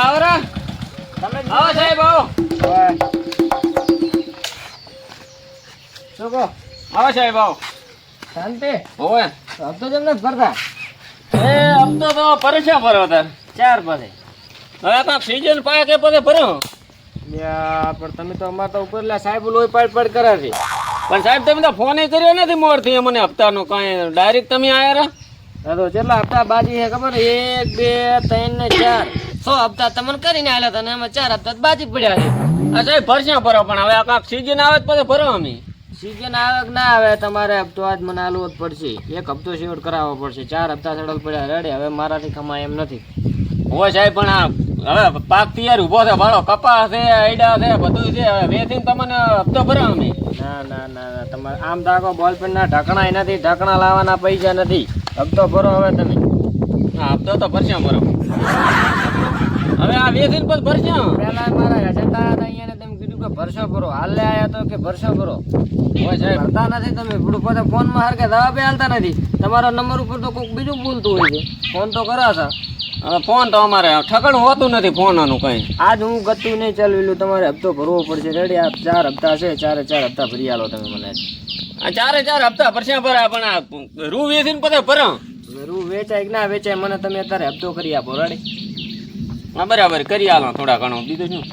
આવરા તમે આવો સાહેબ આવો. શું કહો? આવો સાહેબ આવો. શાંતિ? ઓવે હપ્તો જેમ નથી ભરતા એ હપ્તો તો પરેશાન ભરો તાર ચાર પાસે હવે કાંક સીઝન પાક બધે ભરો પણ તમે તો અમાર તો ઉપરલા સાહેબ લોહી પાડ પાડ કરે છે. પણ સાહેબ તમે તો ફોન કર્યો નથી મોરથી મને હપ્તાનો કાંઈ. ડાયરેક્ટ તમે આવ્યા રા આ તો કેટલા હપ્તા બાજી છે ખબર? એક બે ત્રણ ને ચાર. સો હપ્તા તમને કરીને આલ્યા હતા ને એમાં ચાર હપ્તા બાજી પડ્યા છે. અચ્છા ભરશે ભરો પણ હવે આ કાંક સીઝન આવે તો પછી ભરો અમે. સીઝન આવે કે ના આવે તમારે હપ્તો આજ મને આલવો જ પડશે. એક હપ્તો શેવટ કરાવવો પડશે. ચાર હપ્તા સડલ પડ્યા રેડે. હવે મારાથી કમાય એમ નથી. હોય સાહેબ પણ આ હવે પાક તૈયાર ઊભો છે ભાડો કપાસ છે આઈડા છે બધું છે. હવે વેચીને તમને હપ્તો ભરો અમે. ના ના ના ના. તમારે આમ ધાકો બોલ પેન ના ઢાંકણા નથી ઢાંકણા લાવવાના પૈસા નથી. હપ્તો ભરો હવે તમે. હા હપ્તો તો ભરસ્યા ભરો. હવે આ વેચીને પછી ભરસ્યા પેલા મારા જતા હતા અહીંયા તમે કીધું કે ભરસો ભરો. હાલે આયા તો કે ભરશો ભરો. ભરતા નથી તમે. પેલું પોતે ફોનમાં હરકે દવા પે હાલતા નથી. તમારા નંબર ઉપર તો કોઈક બીજું બોલતું હોય છે. ફોન તો કરો છો. હવે ફોન તો અમારે ઠકણ હોતું નથી ફોનનું કઈ. આજ હું ગતું નહીં ચલવેલું તમારે હપ્તો ભરવો પડશે. રેડી આ ચાર હપ્તા છે. ચારે ચાર હપ્તા ભરી આલો તમે મને. આ ચારે ચાર હપ્તા ભરસ્યા ભરા પણ આ રૂ વેચીને પછી ભરો. રૂ વેચાય કે ના વેચાય મને તમે અત્યારે હપ્તો કરી આપો. રેડી હા બરાબર કરી આલો થોડા ઘણું. બીજું શું?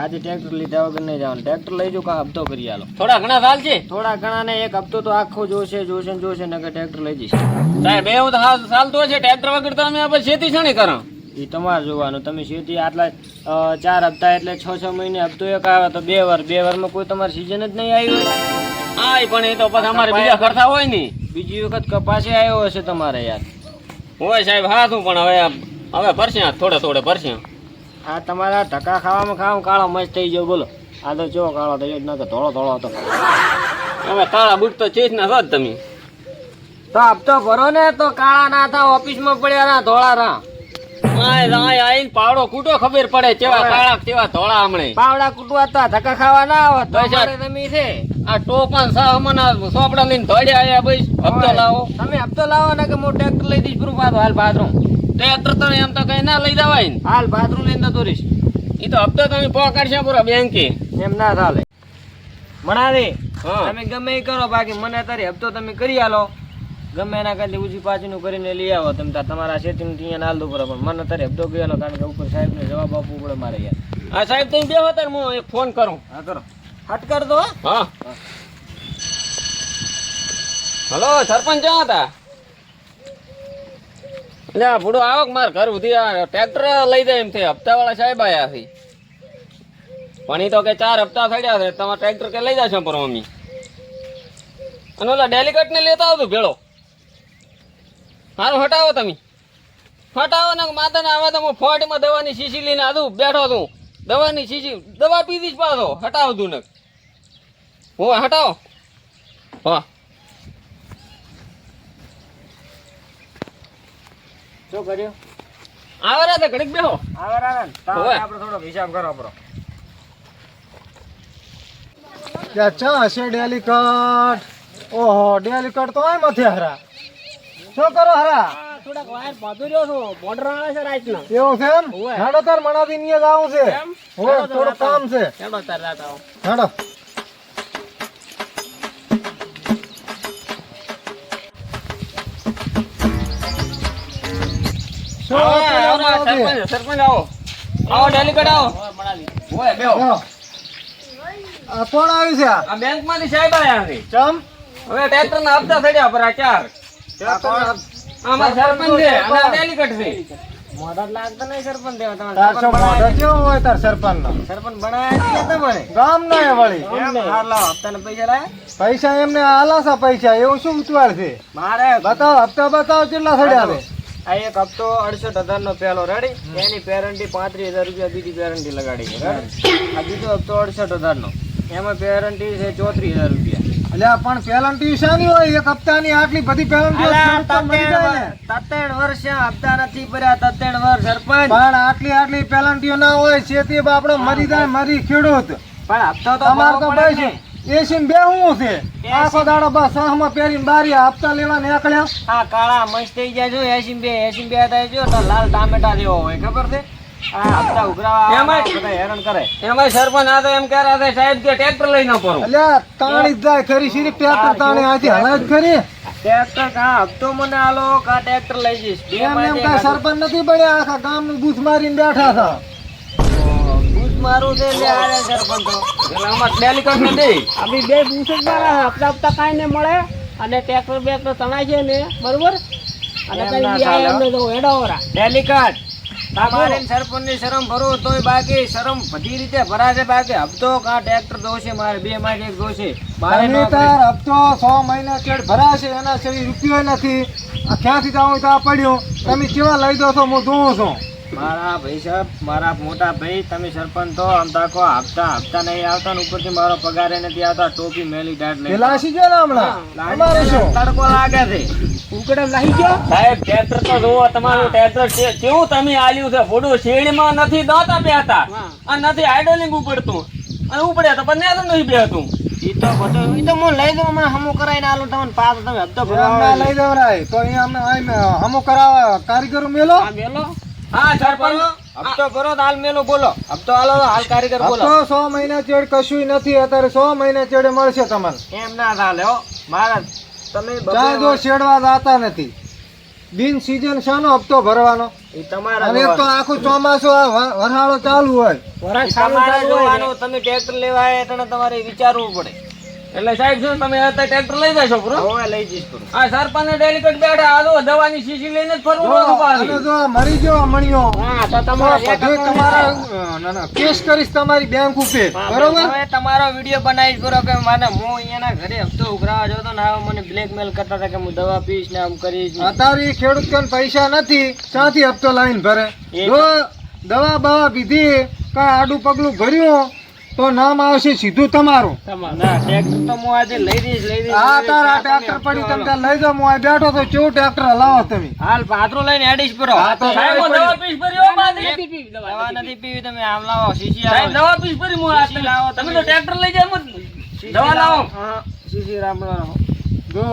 આજે ટ્રેક્ટર લીધા વગર નહીં જવાનું. ટ્રેક્ટર લઈ જાઓ કાં હપ્તો કરી આલો? થોડા ઘણા સાલ છે? થોડા ઘણા ને એક હપ્તો તો આખો જોશે જોશે ને જોશે નકર ટ્રેક્ટર લઈ જઈશ. સાહેબ એવું તો ચાલતું હોય છે. ટ્રેક્ટર વગર તો અમે આપણે ખેતી છણી કરો એ તમારે જોવાનું. તમે શેતી આટલા ચાર હપ્તા એટલે છ છ મહિને હપ્તો એક આવે તો બે વાર બે વારમાં કોઈ તમારી સિઝન જ નહીં આવી હોય હા પણ એ તો પછી અમારે બીજા ખર્ચા હોય ને બીજી વખત કપાસે આવ્યો હશે તમારે યાર. હોય સાહેબ હા શું પણ હવે હવે ભરસ્યા થોડે થોડે ભરસ્યા આ તમારા ધક્કા ખાવામાં ખાવ કાળો મસ્ત થઈ ગયો બોલો. આ તો ચો કાળો થઈ ગયો કે ધોળો ધોળો હતો. હવે કાળા બુટ તો ચેસ ના છો તમે. તો હપ્તો ભરો ને તો કાળા ના થા ઓફિસમાં પડ્યા ના ધોળા ના. પાવડો કૂટો ખબર પડે કેવા કાળા કેવા ધોળા હમણે. પાવડા કૂટવા હતા ધક્કા ખાવા ના આવે તો તમે છે. આ ટોપન સા હમણાં સોપડા લઈને ધોડ્યા આવ્યા ભાઈ હપ્તો લાવો. તમે હપ્તો લાવો ને કે હું ટ્રેક્ટર લઈ દઈશ પૂરું પાછું હાલ બાથરૂમ. તો એમ તો કઈ ના લઈ જવાય ને. હાલ બાથરૂમ લઈને તો રીશ એ તો હપ્તો તમે પહોંચાડશે પૂરો બેંકે એમ ના ચાલે. મણાવી હા. તમે ગમે એ કરો બાકી મને તારી હપ્તો તમે કરી આલો. ગમે એના કરતી ઊંચી પાછીનું કરીને લઈ આવો. તમે તમારા શેતીનું ત્યાં નાલ દો બરાબર મને તારે હપ્તો ગયેલો કારણ કે ઉપર સાહેબને જવાબ આપવો પડે મારે યાર હા સાહેબ તમે બેહો તાર હું એક ફોન કરું. હા કરો. હટ કર દો હા. હલો સરપંચ ક્યાં હતા? એટલે આ ભૂડો આવક માર ઘર સુધી આ ટ્રેક્ટર લઈ જાય એમ છે હપ્તા વાળા સાહેબ આયા છે. પણ એ તો કે ચાર હપ્તા થયા છે. તમારે ટ્રેક્ટર કે લઈ જશો પર મમ્મી. અને ઓલા ડેલિકેટ ને લેતા આવતું ભેળો. હારું હટાવો તમે. હટાવો ને માતાને આવે તો હું ફોટમાં દવાની શીશી લઈને આવું બેઠો છું. દવાની શીશી, દવા પીધી જ પાછો. હટાવતું ને. હું હટાવો. હા. શું કર્યું? આવે રા તો ઘડીક બેહો. આવે આપણે થોડો હિસાબ કરો આપણો. ત્યાં હશે ડેલિકટ ઓહો ડેલિકટ તો આય નથી હરા. શું કરો હરા? થોડાક વાયર પાતું રહ્યો છું. બોર્ડર આવે છે રાઈટનો એવું છે એમ? હેડો તાર મણાવી ને જવું છે. હોવે થોડું કામ છે. ચાલો તાર રાત આવો. હેડો. સરપંચ સરપંચ આવો. આવો ડેલિકેટ આવો. ઓય બેહો. બેહો. આ કોણ આવ્યું છે આ? આ બેંકમાંથી સાહેબ આયા છે. ચમ? હવે ટ્રેક્ટર ના હપ્તા થયા પર આ ચાર. આમાં સરપંચ છે આ ડેલિકેટ છે. મોઢા જ નહીં સરપંચ દેવા તમારે તાર સરપંચ શું મોઢો બનાયા કેવો હોય તાર સરપંચ નો સરપંચ બનાયા છે તમારે? ગામ ના વળી. હાર લાવો હપ્તાના પૈસા લાયા. પૈસા એમને આલાસા પૈસા એવું શું ઉતવાળ છે? મારે બતાવો હપ્તા બતાવો કેટલા થયા છે? આ એક હપ્તો અડસઠ હજાર નો પહેલો રેડી એની પેરન્ટી પાંત્રીસ હજાર રૂપિયા બીજી પેરન્ટી લગાડી છે આ બીજો હપ્તો અડસઠ હજાર નો એમાં પેરન્ટી છે ચોત્રીસ હજાર રૂપિયા. એટલે પણ પેલન્ટી શાની હોય? એક હપ્તાની આટલી બધી પેલન્ટી તત્તેણ વર્ષ હપ્તા નથી ભર્યા તત્તેણ વર્ષ સરપંચ. પણ આટલી આટલી પેલન્ટીઓ ના હોય છેતી આપણો મરી જાય મરી ખેડૂત. પણ હપ્તો તો તમારે તો ભાઈ ને. એસી બે હું છે. આખો દાડો બસ સાહમાં પહેરીને બારી હપ્તા લેવા નીકળ્યા. હા કાળા મસ્ત થઈ જાય જો એસીન બે એસીન બે થાય જો તો લાલ ટામેટા જેવો હોય ખબર છે? હપ્તા ઉઘરાવા એમાંય- હેરાન કરે. એમાં સરપંચ આ તો એમ કહેતા હતા સાહેબ કે ટ્રેક્ટર ફરું. એટલે તાણી જાય ખરી શીરી ટ્રેક્ટર તાણી આથી હલાય કરી ટ્રેક્ટર. કા હપ્તો મને આલો કા ટ્રેક્ટર લઈ જઈશ? એમ એમ માંથી સરપંચ નથી પડ્યા આખા ગામનું બૂથ મારીને બેઠા હતા. મારું છે એટલે આરે સરપંચ. એટલે આમાં ડેલિકેટ ને દે અમે બે બૂસ મારા હપ્તા હપ્તા કાંઈ ને મળે અને ટ્રેક્ટર બેક્ટર તણાય છે ને બરોબર? અને એમ કઈ ના બી આ ચાલે, એમને તો હેડાવરા ડેલિકેટ તમારે સરપંચ શરમ ભરો તોય બાકી શરમ બધી રીતે ભરાશે બાકી હપ્તો કા ટ્રેક્ટર દોશે મારે બે માંથી એક દોશે મારે તાર હપ્તો છ મહિના ચેડ ભરાશે એના સિવાય રૂપિયો નથી. આ ક્યાંથી જાવ તો આ પડ્યો. તમે કેવા લઈ દો છો હું જોઉં છું. મારા ભાઈ સાહેબ મારા મોટા ભાઈ તમે સરપંચ તો આમ તાકો હપ્તા હપ્તા નહીં આવતા ને ઉપરથી મારો પગાર નથી આવતા ટોપી મેલી ડાટ લઈ. લાસી ગયો ને હમણાં? અમારે શું? તડકો લાગે છે. ઉકડે લાગી ગયો? સાહેબ ટ્રેક્ટર તો જુઓ તમારું ટ્રેક્ટર છે- કેવું તમે આલ્યું છે? ફોડો શેડમાં નથી દાતા બેતા. અને નથી આઇડલિંગ ઉપડતું. અને ઉપડે તો પણ તો નહીં બેતું ઈ તો બધું ઈ તો હું લઈ દઉં હમણાં હમું કરાઈને આલું તમને પાછો તમે હપ્તો ભરવા લઈ દેવરાય તો અહીંયા અમે હમો કરાવવા કારીગરો મેલો? મેલો. હા સરપંચ હપ્તો ભરો હાલ મેલો બોલો. હપ્તો હાલો હાલ કારીગર બોલો. હપ્તો સો મહિના ચેડ કશું નથી અત્યારે સો મહિના ચેડે મળશે તમને. એમ ના ચાલે હો. મારા તમે ચા જો શેડવા જાતા નથી. બિન સીઝન શાનો હપ્તો ભરવાનો? અને તો આખું ચોમાસું આ ચાલુ હોય. તમે ટ્રેક્ટર લેવા તમારે વિચારવું પડે. એટલે સાહેબ શું તમે અત્યારે ટ્રેક્ટર લઈ જશો પૂરો? હવે લઈ જઈશ પૂરું. હા સરપંચ ને ડેલિકેટ બેઠા આ જો દવાની શીશી લઈને જ ફરવું જો, પાછું. જો મરી ગયો મણિયો. હા તો તમારો તમારે ના, ના, કેસ કરીશ તમારી બેંક ઉપર. બરોબર? હવે તમારો વીડિયો બનાવીશ પૂરો કે મને હું અહીંયાના ઘરે હપ્તો ઉઘરાવા તો ને હવે મને બ્લેકમેલ કરતા હતા કે હું દવા પીશ ને આમ કરીશ. અત્યારે ખેડૂત કન પૈસા નથી ક્યાંથી હપ્તો લાઈન ભરે? જો દવા બવા પીધી કઈ આડું પગલું ભર્યું તો નામ આવશે સીધું તમારું. હા તારા ટ્રેક્ટર તો હું આજે લઈ દઈશ લઈ દઈશ. આ તાર આ આ ટ્રેક્ટર પડી તમે લઈ જાઓ હું બેઠો તો કેવું ટ્રેક્ટર હલાવો તમે. હાલ પાત્રો લઈને એડીશ ભરો હા, તો સાહેબ હું દવા. નથી પીવી દવા દવા નથી પીવી તમે આમ લાવો લાવો. દવા પીશ ભરી હું આ લાવો તમે. તો ટ્રેક્ટર લઈ શીશી દવા લાવો. હા, શીશી રામલાવો. જો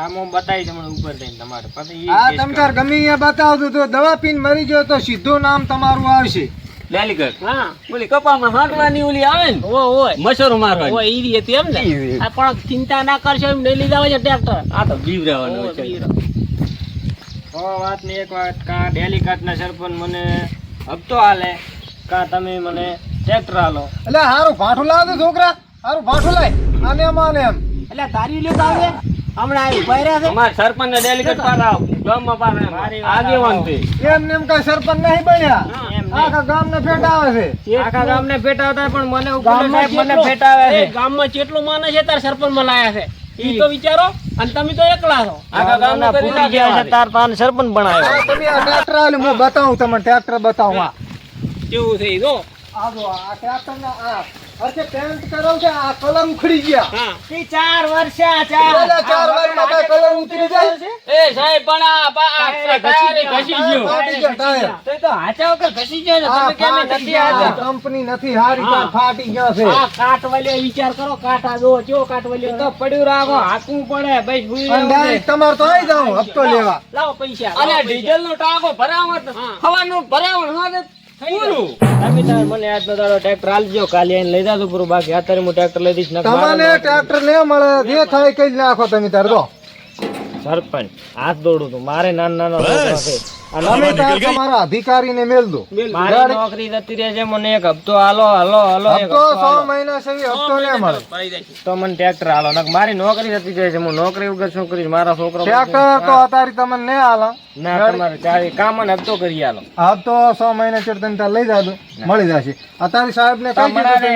આમ હું બતાવીશ હમણાં ઉપર થઈને તમારે. પછી આ તમતાર તમે તાર ગમે અહીંયા બતાવજો તો દવા પીને મરી ગયો તો સીધું નામ તમારું આવશે. ડેલિકેટ હા. ઓલી કપામાં હાંકવાની ઓલી આવે ને? ઓ ઓય મશરો મારવાની. ઓય ઈ હતી એમ ને? આ પણ ચિંતા ના કરશો એમ લઈ લીધા હોય છે ટ્રેક્ટર. આ તો બીવરાવાનું છે બીરો. વાતની એક વાત કા ડેલી ના સરપંચ મને હપ્તો હાલે કા તમે મને ટ્રેક્ટર હાલો એટલે હારું ભાઠું લાવજો છોકરા. હારું ભાઠું લાય. આને એમ આને એમ. એટલે તારી લ્યો આવે. હમણાં આવી ઊભા રહ્યા છે. અમાર સરપંચ ને ડેલિકેટ ગામમાં આગેવાન છે એમ ને એમ કઈ સરપંચ નહીં બન્યા. આખા ગામ ને ફેટાવે છે આખા ગામને ફેટાવતા પણ મને ગામમાં સાહેબ મને ફેટાવે છે. ગામમાં કેટલું માને છે તાર સરપંચમાં છે? ઈ તો વિચારો અને તમે તો એકલા છો. આખા ગામના કરી ગયા છે તાર તાર સરપંચ બનાવ્યો. તમે આ ટ્રેક્ટર હું બતાવું તમને ટ્રેક્ટર બતાવું આ કેવું છે જો? આ આ ટ્રેક્ટર આ. અરે પેન્ટ કરાવ છે આ કલર ઉખડી ગયા? હા. ચાર વર્ષ આ ચાર. ચાર વારમાં કઈ ઉતરી જાય? એ સાહેબ પણ આ આ ટાયરે ઘસી ગયો. ફાટી ગયા. ટાયર તો તો હાચા વગર ઘસી ગયો તમે કેમ નથી હાચા? કંપની નથી હારી પણ ફાટી ગયા છે. આ કાટ વાલ્યો વિચાર કરો કાટા જો કેવો કાટ એ વાલ્યો તો પડ્યું રાખો હાકવું પડે ભાઈ ભૂલી અને જવું તમારે તો આવી જાવ હપ્તો લેવા. લાવો પૈસા અને ડીઝલ નો ટાંકો ભરાવત. હવાનું ભરાવણ હા મને આજનો દાડો ટ્રેક્ટર આલજો કાલે આઈને લઈ જાજો પૂરું બાકી. અત્યારે હું ટ્રેક્ટર લઈ દઈશ તમને ટ્રેક્ટર ને મળે જે થાય કઈ નાખો તમે તાર દો સરપંચ હાથ દોડું તું મારે નાનો નાનો છે. મેલ દો. મારી નોકરી જતી રહે છે મને એક હપ્તો હાલો હાલો હાલો હપ્તો હપ્તો મહિના સુધી હપ્તો ને મળે. તો મને ટ્રેક્ટર હાલો મારી નોકરી જતી જાય છે હું નોકરી વગર શું કરીશ? મારા છોકરો ટ્રેક્ટર તો અત્યારે તમને ને હાલ ના તમારે ચારે કામ ને હપ્તો કરી હાલો હપ્તો છ મહિના તમે લઈ જાજો. મળી જશે. અત્યારે સાહેબ ને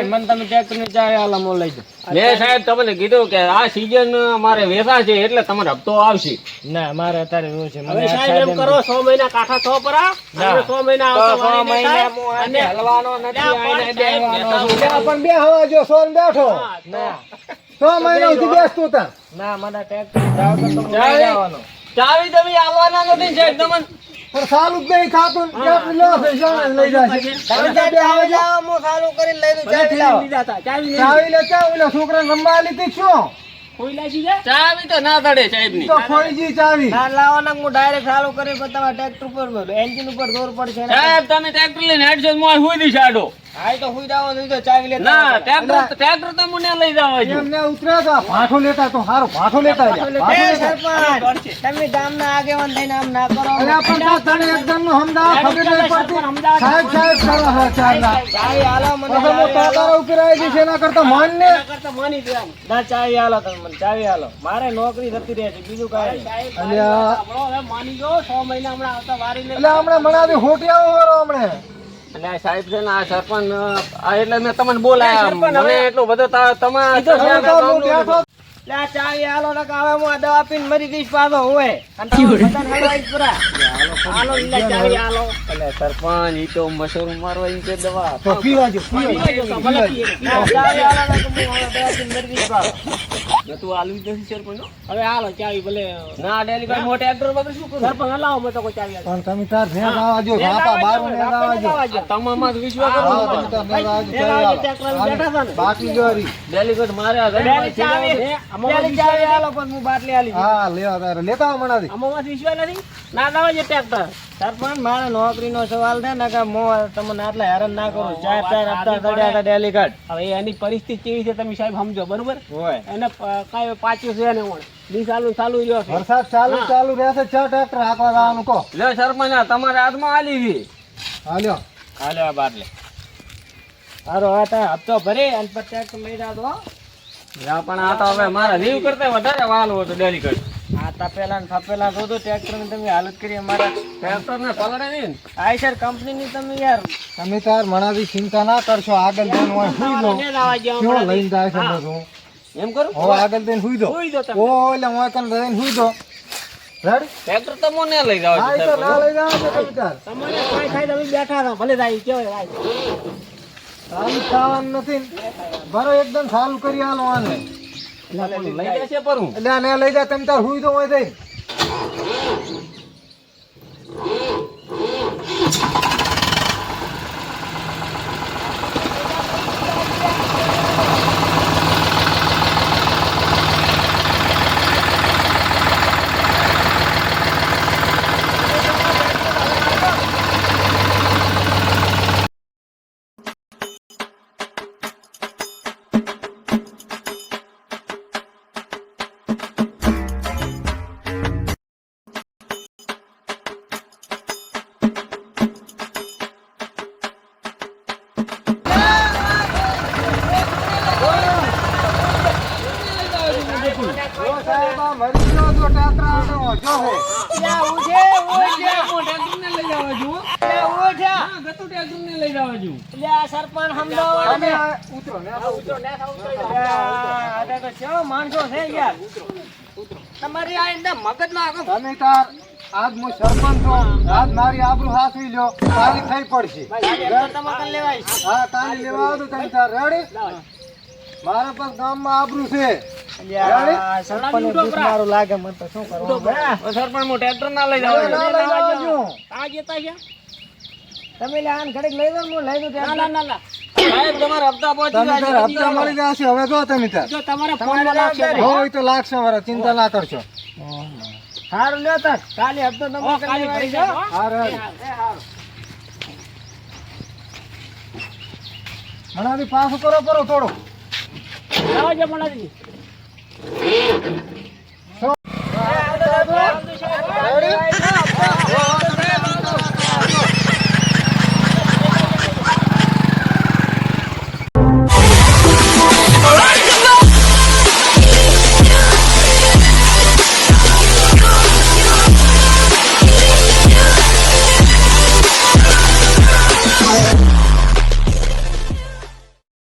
મને તમે ટ્રેક્ટર ને ચારે હાલો હું લઈ જાઉં મેં સાહેબ તમને કીધું કે આ સીઝન મારે વેસા છે એટલે તમારે હપ્તો આવશે. ના મારે અત્યારે એવું છે. મને સાહેબ એમ કરો સો મહિના કાંઠા છો પરા અને સો મહિના આવતા મહિના અને હલવાનો નથી આઈને બેહવાનો છું. ત્યાં પણ બે હવા જો સો બેઠો સો મહિના સુધી બેસતું તા ના મને ચાવી? તમે આવવાના નથી તમને? પણ સાલું જ નહીં ખાતું છે, લઈ સારું ચાવી લાવો. લીધા રમવા છે ચાવી તો ના તડે સાહેબની તો ખોઈજી ચાવી. ના લાવો ને હું ડાયરેક્ટ ચાલુ કરી પણ તમારે ટ્રેક્ટર ઉપર એન્જિન ઉપર દોર પડશે સાહેબ તમે ટ્રેક્ટર લઈને હેડશો મોય હુઈ આડો હા તો હુઈ જાઓ નહીં તો ચાવી લેતા ના ટ્રેક્ટર ટ્રેક્ટર તો મને લઈ જવા એમને ભાઠો લેતા તો હારો ભાઠો લેતા રહ્યા. એ સરપંચ તમે ગામના આગેવાન થઈને આમ ના કરો અલ્યા પણ તો તને એકદમનું સમજાવવા ખબર નહીં પડતી. સાહેબ સાહેબ કરો છો હાલો મને હાલો. છે એના કરતા એના કરતા માની દેવાનું ના ચાવી હાલો તમે મને ચાવી હાલો મારે નોકરી થતી રહે છે બીજું કાઈ નહીં. અલ્યા. સાંભળો, હવે માની ગયો છ મહિના હમણાં આવતા વારીને એટલે હમણાં મણાવી હોટિયાઓ વાળો હમણે અને સાહેબ છે ને આ સરપંચ એટલે મેં તમને બોલાયા. મને એટલો બધો તમારા લે આ ચાવી ને કે હું આ દવા પીને મરી જઈશ પાછો હોય અને તમે બધાને હલવાઈશ પૂરા. હાલો લીલા ચાવી હાલો. એટલે સરપંચ ઈ તો મશરૂમ મારવા ઈ કે દવા. તો પીવા જો પીવા જો. પીવો તો ભલે પીએ, લે પીવો. આ ચાવી હાલો ને હું હવે દવા પીને મરી જઈશ પાછો. તું આલુ નથી સરપંચ હવે હાલો ચાવી ભલે. ના ડેલી ભાઈ મોટે ટ્રેક્ટર વગર શું કરું? સરપંચ હલાવો મેં તો ચાવી પણ તમે તાર ભેંસ આવવા જો રાપા ને આવવા જો. જ. વિશ્વાસ કરો તમે તાર ભેંસ આવવા જો, ચાલી બાકી જો હરી. ડેલીગેટ મારે ડેલી ચાવી. હે, હું હા નથી? ના લાવો છે સરપંચ મારે નોકરીનો સવાલ છે ને કે હું તમને આટલા હેરાન ના કરું. ચાર ચાર હપ્તા ચડ્યા ડેલી કાર્ડ હવે એની પરિસ્થિતિ કેવી છે તમે સાહેબ સમજો બરોબર? એને કઈ પાછું છે ને ઓણ. ચાલુ ચાલુ રહ્યો વરસાદ ચાલુ ચાલુ રહેશે છ ટ્રેક્ટર હાંકવા જવાનું કહો. લે સરપંચ આ તમારે હાથમાં આલી છે. હાલ્યો હાલ્યો બાટલી. સારો આ તા હપ્તો ભરી અને પછી ટ્રેક્ટર લઈ જાવ યા પણ આ તો હવે મારા જીવ કરતા વધારે વાલો હતો ડેલીગેટ આ તપેલા ને ફપેલા જોજો ટ્રેક્ટરની તમે હાલત કરી અમારા. ટ્રેક્ટર ને પલડે નહીં ને. આઈસર કંપની ની તમે યાર. તમે તાર મણાથી ચિંતા ના કરશો આગળ જઈને હોય હુઈ લો લઈને જાય છે બધું? એમ કરું? હવે આગળ જઈને હુઈ દો સુઈ દો તમે. ઓ એટલે હું તને જઈને હુઈ દો રેડ ટ્રેક્ટર તો મને લઈ જાવ હા તો ના લઈ જાવ છો તમે તમને તમારે ખાઈ થાય તમે બેઠા રહો ભલે થાય કેવાય ભાઈ નથી ને. એકદમ સારું કરી આલો આને લઈ જશે પર હું એટલે આને લઈ જા, તમે તાર હુઈ દો હોય જઈને તમારી આ હું સરપંચ છું આજ મારી આબરૂ હાથવી લ્યો કાલી થઈ પડશે હા તારી લેવા આવજો તમે તાર રેડી મારા પર ગામમાં આબરૂ છે. તમે લ્યા ઘડીક લઈ જાઓ હું લઈ દઉં ના ના ના ના. સાહેબ તમારા હપ્તા પહોંચી તમે જાય તાર હપ્તા મળી જશે હવે જો તમે જો તમારે ફોન લાગશે હોય તો લાગશે મારા ચિંતા ના કરશો. સારું લ્યો તાર. કાલે હપ્તો તમે કાલે લેવાય જાઓ. મણાથી પાછું કરો કરો થોડું લાવો જે Ready?